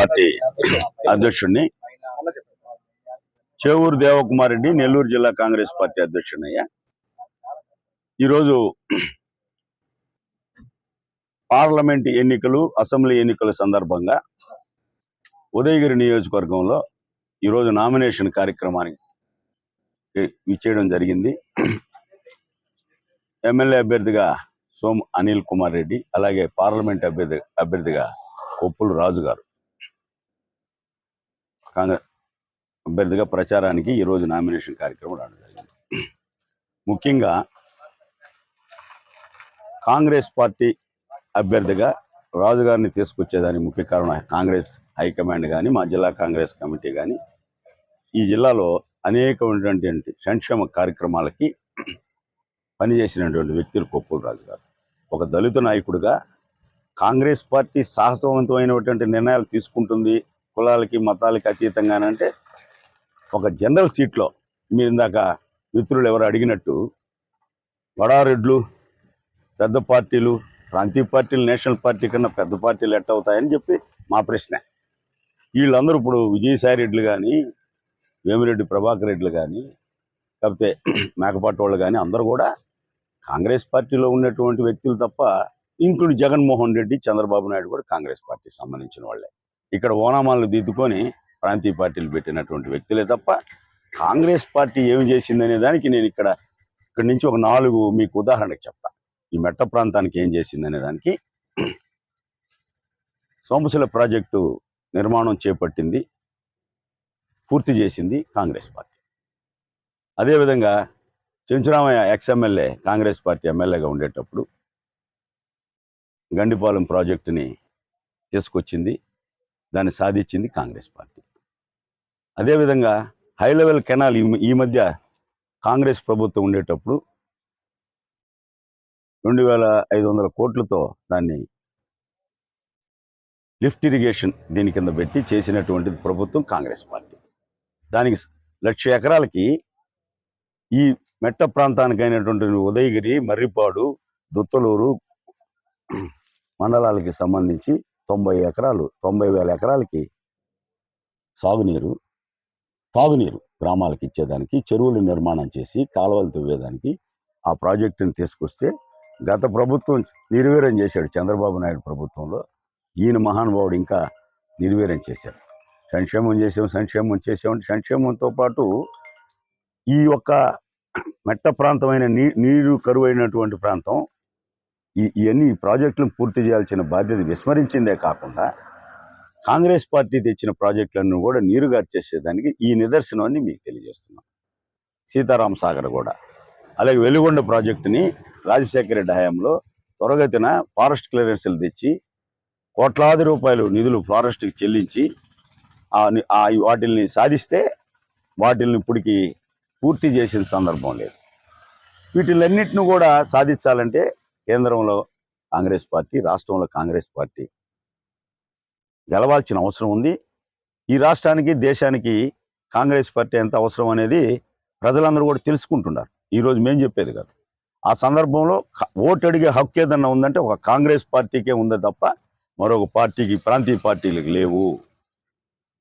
Party అధ్యక్షుడిని. చేవూరు దేవకుమార్ రెడ్డి నెల్లూరు జిల్లా Congress party అధ్యక్షుడిని ఈరోజు పార్లమెంట్ ఎన్నికలు అసెంబ్లీ ఎన్నికల సందర్భంగా ఉదయగిరి నియోజకవర్గంలో ఈరోజు నామినేషన్ కార్యక్రమానికి ఇచ్చేయడం జరిగింది. ఎమ్మెల్యే అభ్యర్థిగా సోమ్ అనిల్ కుమార్ రెడ్డి అలాగే పార్లమెంట్ అభ్యర్థి అభ్యర్థిగా కొప్పులు రాజు గారు కాంగ్రెస్ అభ్యర్థిగా ప్రచారానికి ఈరోజు నామినేషన్ కార్యక్రమం రావడం జరిగింది. ముఖ్యంగా కాంగ్రెస్ పార్టీ అభ్యర్థిగా రాజు గారిని తీసుకొచ్చేదానికి ముఖ్య కారణం కాంగ్రెస్ హైకమాండ్ కానీ మా జిల్లా కాంగ్రెస్ కమిటీ కానీ ఈ జిల్లాలో అనేకమైనటువంటి సంక్షేమ కార్యక్రమాలకి పనిచేసినటువంటి వ్యక్తులు కొప్పుల రాజు గారు ఒక దళిత నాయకుడిగా కాంగ్రెస్ పార్టీ సాహసవంతమైనటువంటి నిర్ణయాలు తీసుకుంటుంది. కులాలకి మతాలకి అతీతంగానంటే ఒక జనరల్ సీట్లో మీరు ఇందాక మిత్రులు ఎవరు అడిగినట్టు వడారెడ్లు పెద్ద పార్టీలు ప్రాంతీయ పార్టీలు నేషనల్ పార్టీ కన్నా పెద్ద పార్టీలు ఎట్ట అవుతాయని చెప్పి మా ప్రశ్న. వీళ్ళందరూ ఇప్పుడు విజయసాయి రెడ్లు కానీ వేమిరెడ్డి ప్రభాకర్ రెడ్లు కానీ కాకపోతే మేకపాటి వాళ్ళు కానీ అందరూ కూడా కాంగ్రెస్ పార్టీలో ఉన్నటువంటి వ్యక్తులు తప్ప ఇంక్లూడ్ జగన్మోహన్ రెడ్డి చంద్రబాబు నాయుడు కూడా కాంగ్రెస్ పార్టీకి సంబంధించిన వాళ్ళే. ఇక్కడ ఓనామాలను దిద్దుకొని ప్రాంతీయ పార్టీలు పెట్టినటువంటి వ్యక్తులే తప్ప కాంగ్రెస్ పార్టీ ఏమి చేసిందనే దానికి నేను ఇక్కడ ఇక్కడి నుంచి ఒక నాలుగు మీకు ఉదాహరణకు చెప్తా. ఈ మెట్ట ప్రాంతానికి ఏం చేసిందనే దానికి సోమశిల ప్రాజెక్టు నిర్మాణం చేపట్టింది పూర్తి చేసింది కాంగ్రెస్ పార్టీ. అదేవిధంగా చెంచురామయ్య ఎక్స్ఎమ్మెల్యే కాంగ్రెస్ పార్టీ ఎమ్మెల్యేగా ఉండేటప్పుడు గండిపాలెం ప్రాజెక్టుని తీసుకొచ్చింది. దాన్ని సాధించింది కాంగ్రెస్ పార్టీ. అదేవిధంగా హై లెవెల్ కెనాల్ ఈ- ఈ మధ్య కాంగ్రెస్ ప్రభుత్వం ఉండేటప్పుడు రెండు వేల ఐదు వందల కోట్లతో దాన్ని లిఫ్ట్ ఇరిగేషన్ దీని కింద పెట్టి చేసినటువంటిది ప్రభుత్వం కాంగ్రెస్ పార్టీ. దానికి లక్ష ఎకరాలకి ఈ మెట్ట ప్రాంతానికి అయినటువంటి ఉదయగిరి మర్రిపాడు దుత్తలూరు మండలాలకి సంబంధించి తొంభై ఎకరాలు తొంభై వేల ఎకరాలకి సాగునీరు తాగునీరు గ్రామాలకు ఇచ్చేదానికి చెరువులు నిర్మాణం చేసి కాలువలు తవ్వేదానికి ఆ ప్రాజెక్టుని తీసుకొస్తే గత ప్రభుత్వం నిర్వీర్యం చేశాడు చంద్రబాబు నాయుడు ప్రభుత్వంలో. ఈయన మహానుభావుడు ఇంకా నిర్వీర్యం చేశాడు. సంక్షేమం చేసాం సంక్షేమం చేసామంటే సంక్షేమంతో పాటు ఈ యొక్క మెట్ట ప్రాంతమైన నీ నీరు కరువైనటువంటి ప్రాంతం ఇవన్నీ ఈ ప్రాజెక్టులను పూర్తి చేయాల్సిన బాధ్యత విస్మరించిందే కాకుండా కాంగ్రెస్ పార్టీ తెచ్చిన ప్రాజెక్టులను కూడా నీరుగార్చేసేదానికి ఈ నిదర్శనాన్ని మీకు తెలియజేస్తున్నాం. సీతారాం సాగర్ కూడా. అలాగే వెలుగొండ ప్రాజెక్టుని రాజశేఖర రెడ్డి హయాంలో త్వరగతిన ఫారెస్ట్ క్లియరెన్స్లు తెచ్చి కోట్లాది రూపాయలు నిధులు ఫారెస్ట్కి చెల్లించి వాటిల్ని సాధిస్తే వాటిల్ని ఇప్పటికీ పూర్తి చేసిన సందర్భం లేదు. వీటిలన్నిటిని కూడా సాధించాలంటే కేంద్రంలో కాంగ్రెస్ పార్టీ రాష్ట్రంలో కాంగ్రెస్ పార్టీ గెలవాల్సిన అవసరం ఉంది. ఈ రాష్ట్రానికి దేశానికి కాంగ్రెస్ పార్టీ ఎంత అవసరం అనేది ప్రజలందరూ కూడా తెలుసుకుంటున్నారు. ఈరోజు మేము చెప్పేది కాదు. ఆ సందర్భంలో ఓటు అడిగే హక్కు ఏదన్నా ఉందంటే ఒక కాంగ్రెస్ పార్టీకే ఉందే తప్ప మరొక పార్టీకి ప్రాంతీయ పార్టీలకు లేవు.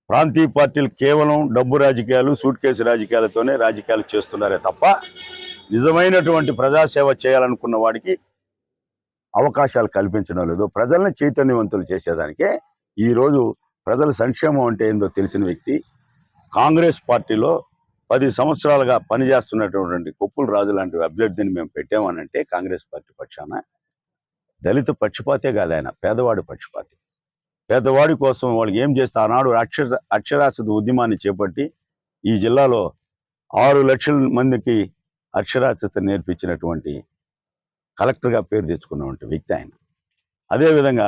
ప్రాంతీయ పార్టీలు కేవలం డబ్బు రాజకీయాలు సూట్ కేసు రాజకీయాలతోనే రాజకీయాలు చేస్తున్నారే తప్ప నిజమైనటువంటి ప్రజాసేవ చేయాలనుకున్న వాడికి అవకాశాలు కల్పించడం లేదు. ప్రజల్ని చైతన్యవంతులు చేసేదానికే ఈరోజు ప్రజల సంక్షేమం అంటే ఏందో తెలిసిన వ్యక్తి కాంగ్రెస్ పార్టీలో పది సంవత్సరాలుగా పనిచేస్తున్నటువంటి కొప్పుల రాజు లాంటి అభ్యర్థిని మేము పెట్టామనంటే కాంగ్రెస్ పార్టీ పక్షాన దళిత పక్షపాతే కాదు ఆయన పేదవాడి పక్షపాతి. పేదవాడి కోసం వాళ్ళు ఏం చేస్తే ఆనాడు అక్షర అక్షరాస్యత ఉద్యమాన్ని చేపట్టి ఈ జిల్లాలో ఆరు లక్షల మందికి అక్షరాస్యత నేర్పించినటువంటి కలెక్టర్గా పేరు తెచ్చుకున్నటువంటి వ్యక్తి ఆయన. అదేవిధంగా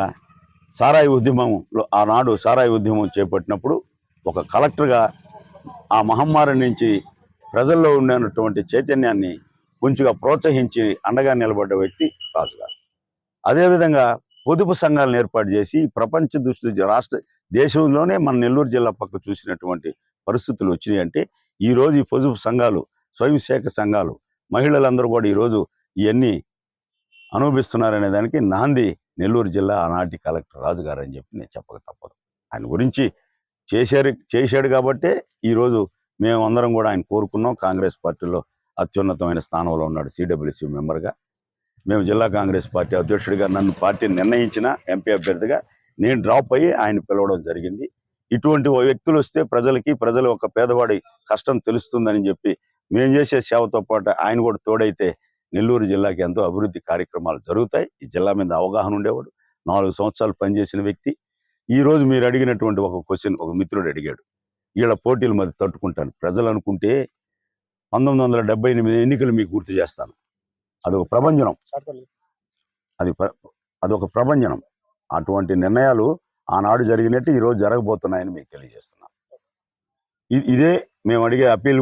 సారాయి ఉద్యమంలో ఆనాడు సారాయి ఉద్యమం చేపట్టినప్పుడు ఒక కలెక్టర్గా ఆ మహమ్మారి నుంచి ప్రజల్లో ఉన్నటువంటి చైతన్యాన్ని కొంచెంగా ప్రోత్సహించి అండగా నిలబడ్డ వ్యక్తి రాజుగారు. అదేవిధంగా పొదుపు సంఘాలను ఏర్పాటు చేసి ప్రపంచ దృష్టి రాష్ట్ర దేశంలోనే మన నెల్లూరు జిల్లా పక్క చూసినటువంటి పరిస్థితులు వచ్చినాయి అంటే ఈరోజు ఈ పొదుపు సంఘాలు స్వయం సేవక సంఘాలు మహిళలందరూ కూడా ఈరోజు ఇవన్నీ అనుభవిస్తున్నారనే దానికి నాంది నెల్లూరు జిల్లా ఆనాటి కలెక్టర్ రాజు గారు అని చెప్పి నేను చెప్పక తప్పదు. ఆయన గురించి చేశారు చేశాడు కాబట్టే ఈరోజు మేము అందరం కూడా ఆయన కోరుకున్నాం. కాంగ్రెస్ పార్టీలో అత్యున్నతమైన స్థానంలో ఉన్నాడు సిడబ్ల్యూసి మెంబర్గా. మేము జిల్లా కాంగ్రెస్ పార్టీ అధ్యక్షుడిగా నన్ను పార్టీ నిర్ణయించిన ఎంపీ అభ్యర్థిగా నేను డ్రాప్ అయ్యి ఆయన పిలవడం జరిగింది. ఇటువంటి ఓ వ్యక్తులు వస్తే ప్రజలకి ప్రజల ఒక పేదవాడి కష్టం తెలుస్తుందని చెప్పి మేము చేసే సేవతో పాటు ఆయన కూడా తోడైతే నెల్లూరు జిల్లాకి ఎంతో అభివృద్ధి కార్యక్రమాలు జరుగుతాయి. ఈ జిల్లా మీద అవగాహన ఉండేవాడు. నాలుగు సంవత్సరాలు పనిచేసిన వ్యక్తి. ఈ రోజు మీరు అడిగినటువంటి ఒక క్వశ్చన్ ఒక మిత్రుడు అడిగాడు. వీళ్ళ పోటీల మధ్య తట్టుకుంటాను. ప్రజలు అనుకుంటే పంతొమ్మిది వందల డెబ్బై ఎనిమిది ఎన్నికలు మీకు గుర్తు చేస్తాను. అదొక ప్రభంజనం. అది అదొక ప్రభంజనం. అటువంటి నిర్ణయాలు ఆనాడు జరిగినట్టు ఈరోజు జరగబోతున్నాయని మీకు తెలియజేస్తున్నాను. ఇదే మేము అడిగే అప్పీల్